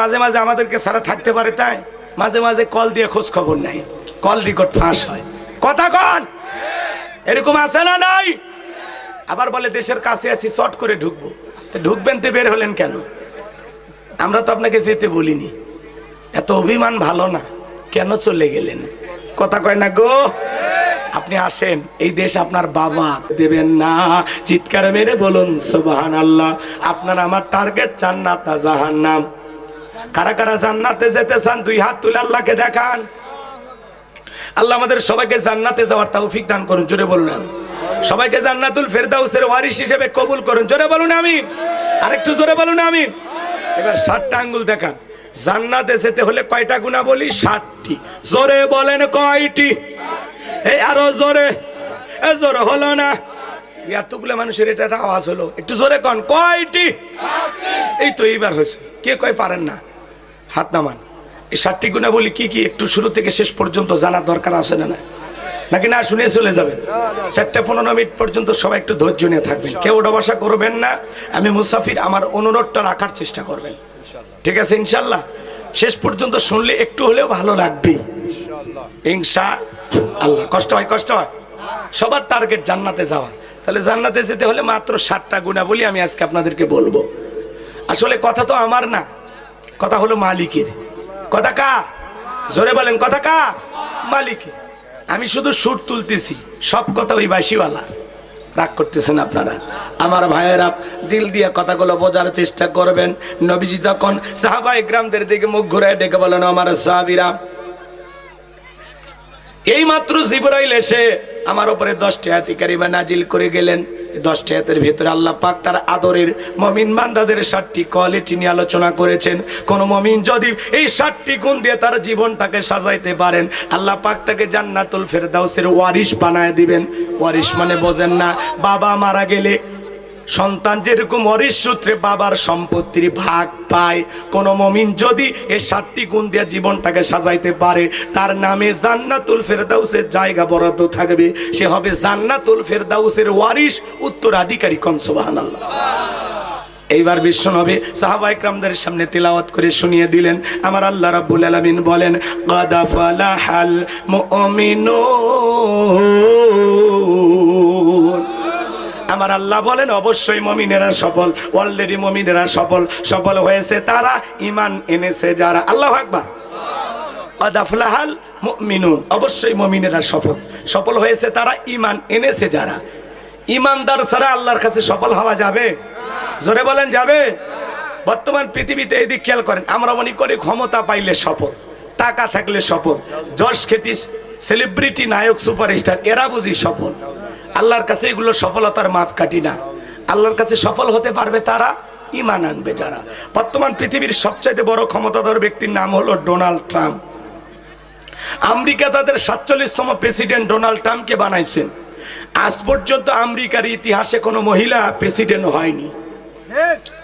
মাঝে মাঝে আমাদেরকে সারা থাকতে পারে তাই মাঝে মাঝে কল দিয়ে খোঁজ খবর নাই কল রেকর্ড ফাঁস হয়। কথা কন? এরকম আছে না নাই? আবার বলে, দেশের কাছে আছি, শর্ট করে ঢুকবো। তো ঢুকবেন তো বের হলেন কেন? আমরা তো আপনাকে যেতে বলিনি। এত অভিমান ভালো না। কেন চলে গেলেন? কথা কয় না গো? আপনি আসেন। এই দেশ আপনার বাবা। দেবেন না। চিৎকার মেরে বলুন সুবাহান আল্লাহ আপনার আমার টার্গেট জান্নাত না জাহান্নাম। কারা কারা জান্নাতে যেতে চান, দুই হাত তুলে আল্লাহকে দেখান। আল্লাহ আমাদের সবাইকে জান্নাতে যাওয়ার তৌফিক দান করুন, জোরে বলুন সবাইকে জান্নাতুল ফেরদাউসের ওয়ারিস হিসেবে কবুল করুন, জোরে বলুন আমি আরেকটু জোরে বলুন আমি এবার ষাটটা আঙ্গুল দেখান। জান্নাতে যেতে হলে কয়টা গুণা বলি? ষাটটি। জোরে বলেন কয়টি? এই আরও জোরে। এ জোরে হলো না। এতগুলো মানুষের এটা একটা আওয়াজ হলো। একটু জোরে কন, কয়টি? এই তো এইবার হয়েছে। কে কয় পারেন না? হাত নামান। এই সাতটি গুণা বলি কি কি একটু শুরু থেকে শেষ পর্যন্ত জানার দরকার আছে না না নাকি না শুনে চলে যাবেন। চারটা পনেরো মিনিট পর্যন্ত সবাই একটু ধৈর্য নিয়ে থাকবেন। কেউ ওডাবাসা করবেন না। আমি মুসাফির আমার অনুরোধটা রাখার চেষ্টা করবেন। ঠিক আছে ইনশাল্লাহ? শেষ পর্যন্ত শুনলে একটু হলেও ভালো লাগবে। ইনশা আল্লাহ কষ্ট হয় কষ্ট হয়। সবার টার্গেট জান্নাতে যাওয়া। তাহলে জান্নাতে যেতে হলে মাত্র সাতটা গুণা বলি আমি আজকে আপনাদেরকে বলব। আসলে কথা তো আমার না। কথা হলো মালিকের। কথা কা? জোরে বলেন, কথা কা? মালিকের। আমি শুধু সুর তুলতেছি, সব কথা ওই বাসিওয়ালা রাগ করতেছেন আপনারা। আমার ভাইয়েরা, দিল দিয়ে কথাগুলো বোঝার চেষ্টা করবেন। নবীজি তখন সাহাবাই গ্রামদের দিকে মুখ ঘুরে ডেকে বলেন, আমার সাহাবিরা এই মাত্র জিবরাইল এসে আমার উপরে দশটি হাতি কারিমা নাজিল করে গেলেন। দশটি হাতের ভিতরে আল্লাহ পাক তার আদরের মমিন বান্দাদের ষাটটি কোয়ালিটি নিয়ে আলোচনা করেছেন। কোন মমিন যদি এই ষাটটি গুণ দিয়ে তার জীবনটাকে সাজাইতে পারেন, আল্লাহ পাক তাকে জান্নাতুল ফেরদাউসের ওয়ারিশ বানায় দিবেন। ওয়ারিশ মানে বোঝেন না, বাবা মারা গেলে সন্তান যেরকম অরিস সূত্রে বাবার সম্পত্তির ভাগ পায়, কোন মমিন যদি এই সাতটি গুণ দিয়ে জীবনটাকে সাজাইতে পারে, তার নামে জান্নাতুল ফেরদাউসের জায়গা বরাদ্দ থাকবে। সে হবে জান্নাতুল ফেরদাউসের ওয়ারিস উত্তরাধিকারী কনসবাহান আল্লাহ এইবার বিশ্ব নবী সাহাবা ইকরামদের সামনে তিলাওয়াত করে শুনিয়ে দিলেন। আমার আল্লাহ রাব্বুল আলামিন বলেন, কাদা ফালাহাল মুমিনুন। আমার আল্লাহ বলেন, অবশ্যই মমিনেরা সফল। অলরেডি মমিনেরা সফল। সফল হয়েছে তারা ইমান এনেছে যারা। আল্লাহ একবার আদাফলাহাল মুমিনুন। অবশ্যই মমিনেরা সফল। সফল হয়েছে তারা ইমান এনেছে যারা। ইমানদার ছাড়া আল্লাহর কাছে সফল হওয়া যাবে? জোরে বলেন, যাবে? বর্তমান পৃথিবীতে এদিক খেয়াল করেন, আমরা মনে করি ক্ষমতা পাইলে সফল, টাকা থাকলে সফল, যশ খ্যাতি সেলিব্রিটি নায়ক সুপারস্টার এরা বুঝি সফল। আল্লাহর কাছে এগুলো সফলতার মাপ কাটি না। আল্লাহর কাছে সফল হতে পারবে তারা ইমান আনবে যারা। বর্তমান পৃথিবীর সবচাইতে বড় ক্ষমতাধর ব্যক্তির নাম হলো ডোনাল্ড ট্রাম্প। আমেরিকা তাদের সাতচল্লিশতম প্রেসিডেন্ট ডোনাল্ড ট্রাম্পকে বানাইছেন। আজ পর্যন্ত আমেরিকার ইতিহাসে কোনো মহিলা প্রেসিডেন্ট হয়নি।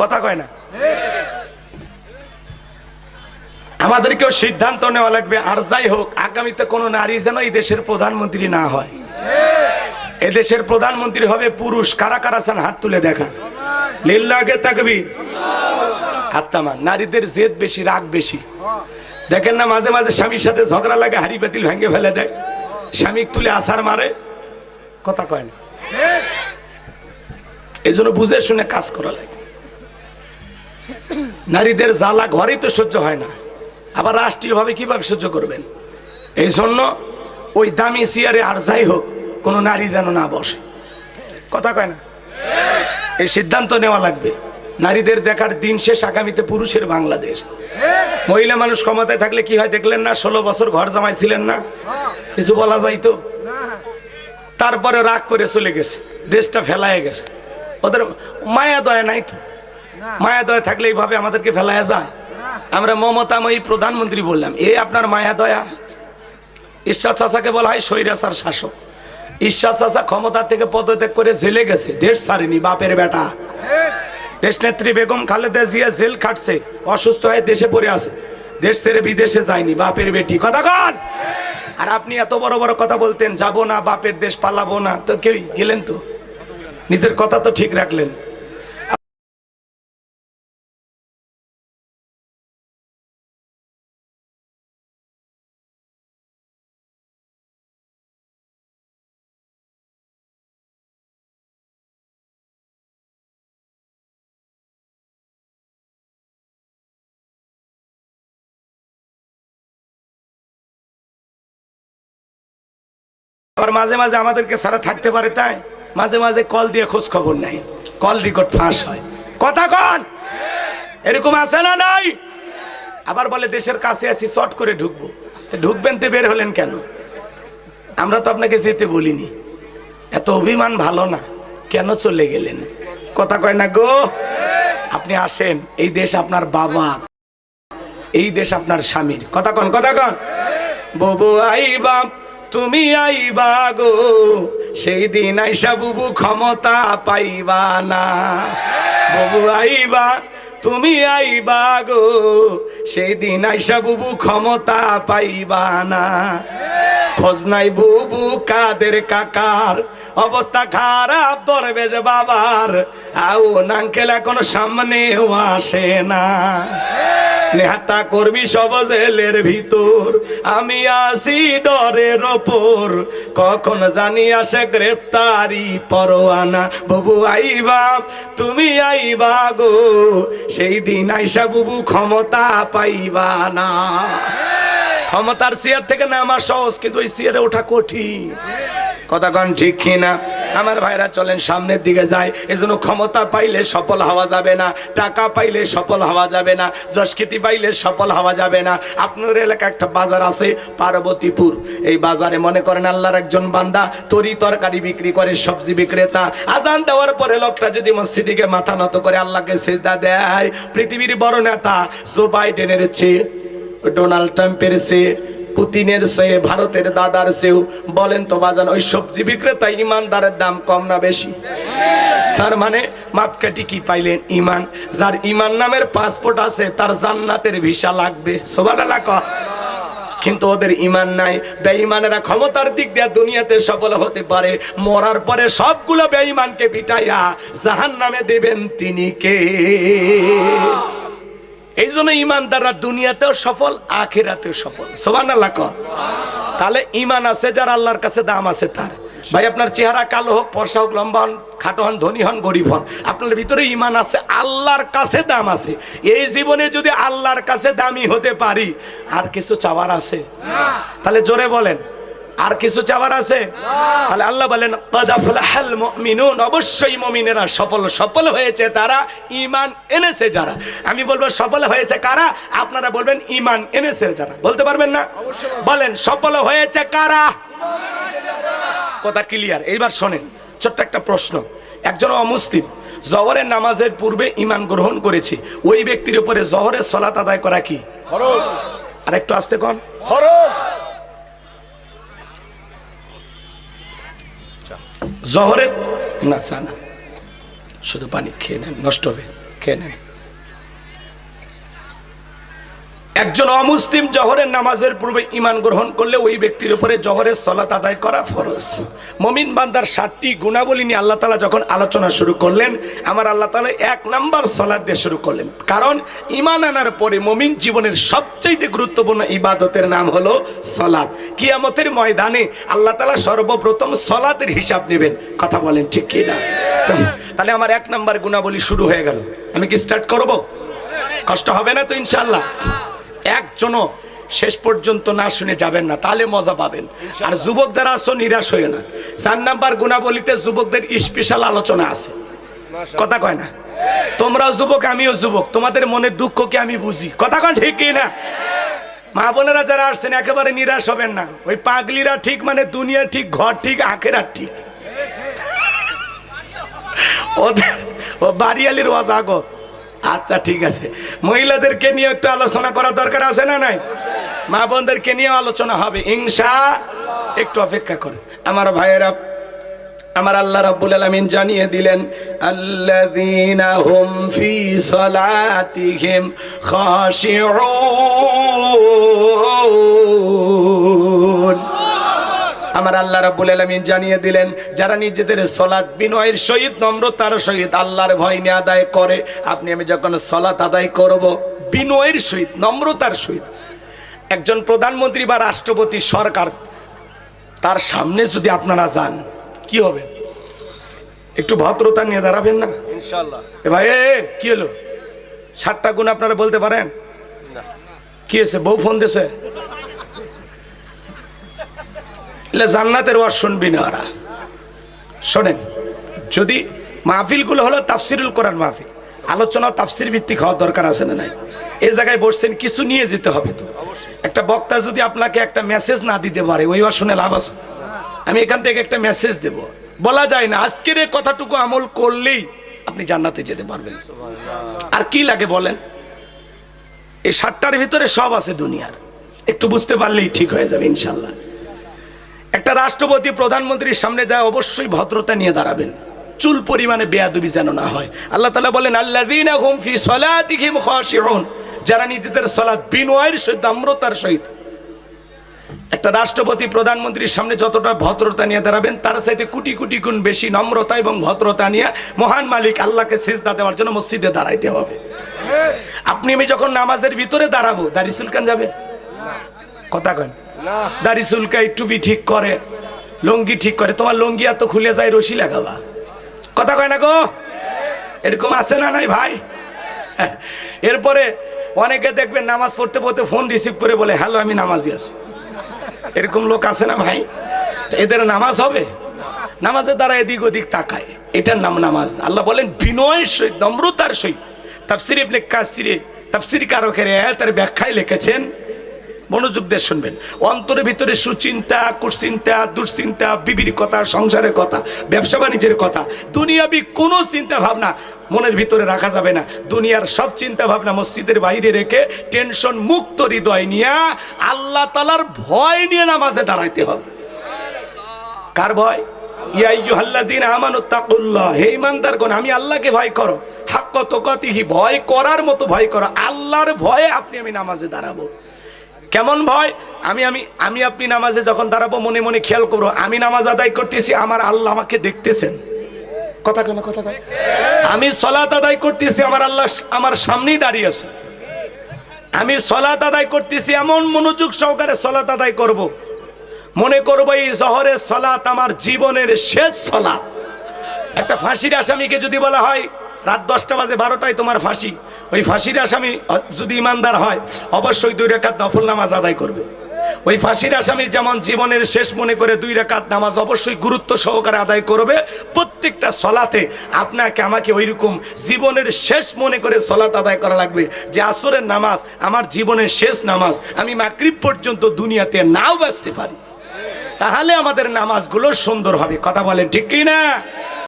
কথা কয় না? আমাদেরকেও সিদ্ধান্ত নেওয়া লাগবে, আর যাই হোক, আগামীতে কোনো নারী যেন এই দেশের প্রধানমন্ত্রী না হয়। এদেশের প্রধানমন্ত্রী হবে পুরুষ। কারা কারা চান হাত তুলে দেখা। লিল্লাগে থাকবি হাত্তামা নারীদের জেদ বেশি, রাগ বেশি। দেখেন না, মাঝে মাঝে স্বামীর সাথে ঝগড়া লাগে, হাড়ি পাতিল ভেঙে ফেলে দেয়। স্বামী তুলে আসার মারে। কথা কয় না। এই জন্য বুঝে শুনে কাজ করা লাগে। নারীদের জ্বালা ঘরেই তো সহ্য হয় না। আবার রাষ্ট্রীয়ভাবে কীভাবে সহ্য করবেন? এই জন্য ওই দামি চেয়ারে আর যাই হোক কোনো নারী যেন না বসে। কথা কয় না? এই সিদ্ধান্ত নেওয়া লাগবে। নারীদের দেখার দিন শেষ আগামীতে পুরুষের বাংলাদেশ। মহিলা মানুষ ক্ষমতায় থাকলে কি হয় দেখলেন না? ষোলো বছর ঘর জামাই ছিলেন না? কিছু বলা যায় তো? তারপরে রাগ করে চলে গেছে। দেশটা ফেলায় গেছে। ওদের মায়া দয়া নাই তো? মায়া দয়া থাকলে এইভাবে আমাদেরকে ফেলায়া যায়? আমরা মমতাময়ী প্রধানমন্ত্রী বললাম, এ আপনার মায়া দয়া? ঈশ্বর চাষাকে বলা হয় স্বৈরাচার শাসক। ঈশ্বর চাষা ক্ষমতা থেকে পদত্যাগ করে জেলে গেছে। দেশ ছাড়েনি বাপের বেটা। দেশ নেত্রী বেগম খালেদা জিয়া জেল খাটছে, অসুস্থ হয়ে দেশে পড়ে আছে। দেশ ছেড়ে বিদেশে যায়নি বাপের বেটি। কথা কন! আর আপনি এত বড় বড় কথা বলতেন, যাব না, বাপের দেশ পালাবো না। তো কেউ গেলেন তো? নিজের কথা তো ঠিক রাখলেন। আবার মাঝে মাঝে আমাদেরকে সারা থাকতে পারে তাই মাঝে মাঝে কল দিয়ে খোঁজ খবর নাই কল রেকর্ড ফাঁস হয়। কথা কন? এরকম আছে না নাই? আবার বলে, দেশের কাছে আছি শর্ট করে ঢুকবো। ঢুকবেন তো বের হলেন কেন? আমরা তো আপনাকে যেতে বলিনি। এত অভিমান ভালো না। কেন চলে গেলেন? কথা কয় না গো? আপনি আসেন। এই দেশ আপনার বাবার। এই দেশ আপনার স্বামীর। কথা কন কথা কন। ববু আইবা তুমি আইবা গো, সেই দিন আইসা বুবু ক্ষমতা পাইবা না। ববু আইবা, তুমি আইবা গো, সেই দিন আইসা বুবু ক্ষমতা পাইবা না। খোঁজ নাই বুবু কাদের কাকার, অবস্থা খারাপ দরবেশ বাবার। আও নাঙ্কেল এখন সামনেও আসে না। নেহাতা করবি সব জেলের ভিতর। আমি আসি ডরের ওপর। কখন জানি আসে গ্রেপ্তারি পরোয়ানা। বুবু আইবা, তুমি আইবা গো। সেই দিন আইসা বুবু ক্ষমতা পাইবা না। ক্ষমতার চেয়ার থেকে নামা সহজ, কিন্তু ওই চেয়ারে ওঠা কঠিন। কথা কন ঠিক কিনা? আমার ভাইরা চলেন সামনের দিকে যায়। এজন্য ক্ষমতা পাইলে সফল হওয়া যাবে না, টাকা পাইলে সফল হওয়া যাবে না, যশকৃতি পাইলে সফল হওয়া যাবে না। আপনার এলাকা একটা বাজার আছে, পার্বতীপুর। এই বাজারে মনে করেন আল্লাহর একজন বান্দা তরি তরকারি বিক্রি করে, সবজি বিক্রেতা। আজান দেওয়ার পরে লোকটা যদি মসজিদিকে মাথা নত করে আল্লাহকে সেজদা দেয়, পৃথিবীর বড় নেতা জো বাইডেনের চেয়ে, ডোনাল্ড ট্রাম্পের সে পুতিনের সে ভারতের দাদার সেও বলেন তো বাজান, ওই সবজি বিক্রেতা ইমানদারের দাম কম না বেশি? তার মানে মাপকাঠি কি পাইলেন ইমান? যার ইমান নামের পাসপোর্ট আছে, তার জান্নাতের ভিসা লাগবে। সোবাডালা ক। কিন্তু ওদের ইমান নাই। বেঈমানেরা ক্ষমতার দিক দিয়ে দুনিয়াতে সফল হতে পারে। মরার পরে সবগুলো বেঈমানকে পিটাইয়া জাহান নামে দেবেন তিনি কে? এই জন্য ইমানদাররা দুনিয়াতেও সফল, আখেরাতেও সফল। সোবান আল্লাহ তাহলে ইমান আছে, যার আল্লাহর কাছে দাম আছে তার। ভাই, আপনার চেহারা কালো হোক, ফর্সা হোক, লম্বা হন, খাটো হন, ধনী হন, গরিব হন, আপনার ভিতরে ইমান আছে, আল্লাহর কাছে দাম আছে। এই জীবনে যদি আল্লাহর কাছে দামি হতে পারি, আর কিছু চাওয়ার আছে? তাহলে জোরে বলেন। আর কিছু চাওয়ার আছে? তাহলে আল্লাহ বলেন কাদাফুলাহাল মুমিনুন। অবশ্যই মুমিনেরা সফল সফল হয়েছে তারা ঈমান এনেছে যারা। আমি বলব সফল হয়েছে কারা? আপনারা বলবেন ঈমান এনেছে যারা। বলতে পারবেন না? বলেন সফল হয়েছে কারা? কথা ক্লিয়ার এইবার শোনেন ছোট্ট একটা প্রশ্ন। একজন অমুসলিম জহরের নামাজের পূর্বে ঈমান গ্রহণ করেছে ওই ব্যক্তির উপরে জহরের সলাত আদায় করা কি? আর একটু আসতে কন। খরচ জহরে না চা না শুধু পানি খেয়ে নেন নষ্ট হবে খেয়ে নেন। একজন অমুসলিম জহরের নামাজের পূর্বে ইমান গ্রহণ করলে ওই ব্যক্তির উপরে জহরের সলাত আদায় করা ফরজ। মমিন বান্দার ষাটটি গুণাবলী নিয়ে আল্লাহ তালা যখন আলোচনা শুরু করলেন, আমার আল্লাহ তালা এক নাম্বার সলাদ দিয়ে শুরু করলেন। কারণ ইমান আনার পরে মমিন জীবনের সবচেয়ে গুরুত্বপূর্ণ ইবাদতের নাম হলো সলাদ কিয়ামতের ময়দানে আল্লাহ তালা সর্বপ্রথম সলাতের হিসাব নেবেন। কথা বলেন ঠিক কি না? তাহলে আমার এক নাম্বার গুণাবলী শুরু হয়ে গেল। আমি কি স্টার্ট করব? কষ্ট হবে না তো ইনশাল্লাহ একজনও শেষ পর্যন্ত না শুনে যাবেন না তাহলে মজা পাবেন। আর যুবক যারা আছো নিরাশ হয়ে না। চার নাম্বার গুণাবলিতে যুবকদের স্পেশাল আলোচনা আছে। কথা কয় না? তোমরাও যুবক আমিও যুবক। তোমাদের মনের দুঃখকে আমি বুঝি। কথা কন ঠিক না? মা বোনেরা যারা আসছেন একেবারে নিরাশ হবেন না। ওই পাগলিরা ঠিক মানে দুনিয়া ঠিক ঘর ঠিক আখেরা ঠিক। ও বাড়িয়ালির ওয়াজ আগো। আচ্ছা ঠিক আছে। মহিলাদেরকে নিয়ে একটু আলোচনা করা দরকার আছে না নাই? মা বোনদেরকে নিয়ে আলোচনা হবে। ইনশা একটু অপেক্ষা করে আমার ভাইয়েরা, আমার আল্লাহ রাব্বুল আলামিন জানিয়ে দিলেন, আল্লাযীনা হুম ফি সালাতিহিম খাশিউন। আমার আল্লাহ রাব্বুল আলামিন জানিয়ে দিলেন যারা নিজেদের সলাৎ বিনয়ের সহিত নম্রতার সহিত আল্লাহর ভয় নিয়ে আদায় করে আপনি আমি যখন সলাৎ আদায় করব বিনয়ের সহিত নম্রতার সহিত একজন প্রধানমন্ত্রী বা রাষ্ট্রপতি সরকার তার সামনে যদি আপনারা যান কি হবে? একটু ভদ্রতা নিয়ে দাঁড়াবেন না? ইনশাল্লাহ এ ভাই এ, কি হলো? সাতটা গুণ আপনারা বলতে পারেন? কি হয়েছে? বউ ফোন দিয়েছে? এলে জান্নাতের ওয়াজ শুনবি না ওরা। শোনেন, যদি মাহফিলগুলো হলো তাফসিরুল কোরআন মাহফিল, আলোচনা তাফসির ভিত্তিক হওয়ার দরকার আছে না নাই? এই জায়গায় বসছেন, কিছু নিয়ে যেতে হবে তো। একটা বক্তা যদি আপনাকে একটা মেসেজ না দিতে পারে, ওই ওয়াজ শুনে লাভ আছে? আমি এখান থেকে একটা মেসেজ দেব। বলা যায় না, আজকের এই কথাটুকু আমল করলেই আপনি জান্নাতে যেতে পারবেন। আর কি লাগে বলেন? এই সাতটার ভিতরে সব আছে দুনিয়ার। একটু বুঝতে পারলেই ঠিক হয়ে যাবে ইনশাল্লাহ। একটা রাষ্ট্রপতি প্রধানমন্ত্রীর সামনে যায়, অবশ্যই ভদ্রতা নিয়ে দাঁড়াবেন। চুল পরিমাণে বেয়াদবি যেন না হয়। আল্লাহ তালা বলেন খাশিউন। যারা নিজেদের সলাৎ বিনয়ের সহিত নম্রতার সহিত। একটা রাষ্ট্রপতি প্রধানমন্ত্রীর সামনে যতটা ভদ্রতা নিয়ে দাঁড়াবেন, তার সাথে কোটি কোটি গুণ বেশি নম্রতা এবং ভদ্রতা নিয়ে মহান মালিক আল্লাহকে সিজদা দেওয়ার জন্য মসজিদে দাঁড়াইতে হবে। আপনি আমি যখন নামাজের ভিতরে দাঁড়াবো দাড়ি যাবে? কথা কেন দাড়ি চুলকাই টুপি ঠিক করে, লঙ্গি ঠিক করে। তোমার লঙ্গি এত খুলে যায়, রশি লাগাবা। কথা কয় না গো? এরকম আছে না নাই ভাই? এরপরে অনেকে দেখবেন নামাজ পড়তে পড়তে ফোন রিসিভ করে বলে, হ্যালো, আমি নামাজি আছি। এরকম লোক আছে না ভাই? এদের নামাজ হবে? নামাজের দ্বারা এদিক ওদিক তাকায়। এটার নাম নামাজ আল্লাহ বলেন, বিনয়ের সহিত, নম্রতার সহিত। তাফসির ইবনে কাসিরে, তাফসির কারকের আয়াতের ব্যাখ্যায় লিখেছেন মনোযোগ দিয়ে শুনবেন। অন্তরের ভিতরে সুচিন্তা, কুচিন্তা, দুশ্চিন্তা, বিবির কথা, সংসারের কথা, ব্যবসা বাণিজ্যের কথা, দুনিয়াবি কোনো চিন্তা ভাবনা মনের ভিতরে রাখা যাবে না। দুনিয়ার সব চিন্তা ভাবনা মসজিদের বাইরে রেখে টেনশন মুক্ত হৃদয় নিয়ে আল্লাহ তালার ভয় নিয়ে নামাজে দাঁড়াইতে হবে। কার ভয়? আমি আল্লাহকে ভয় করো। হাক্ক তোকাতিহি, ভয় করার মতো ভয় করো। আল্লাহর ভয়ে আপনি আমি নামাজে দাঁড়াবো। কেমন ভয়? আমি আমি আমি আপনি নামাজে যখন দাঁড়াবো, মনে মনে খেয়াল করব আমি নামাজ আদায় করতেছি, আমার আল্লাহ আমাকে দেখতেছেন। কথা কেন কথা কেন? আমি সলাত আদায় করতেছি, আমার আল্লাহ আমার সামনেই দাঁড়িয়ে আছে। আমি সলাত আদায় করতেছি, এমন মনোযোগ সহকারে সলাত আদায় করব। মনে করব এই শহরের সলাত আমার জীবনের শেষ সলাত একটা ফাঁসির আসামিকে যদি বলা হয়, রাত দশটা বাজে বারোটায় তোমার ফাঁসি। ওই ফাঁসির আসামি যদি ইমানদার হয়, অবশ্যই দুই রেখাত নফল নামাজ আদায় করবে। ওই ফাঁসির আসামি যেমন জীবনের শেষ মনে করে দুই রেখাত নামাজ অবশ্যই গুরুত্ব সহকারে আদায় করবে, প্রত্যেকটা সলাতে আপনাকে আমাকে ওইরকম জীবনের শেষ মনে করে সলাত আদায় করা লাগবে যে আসরের নামাজ আমার জীবনের শেষ নামাজ, আমি মাকরিব পর্যন্ত দুনিয়াতে নাও বাঁচতে পারি। তাহলে আমাদের নামাজগুলো সুন্দর হবে, কথা বলেন ঠিক কি না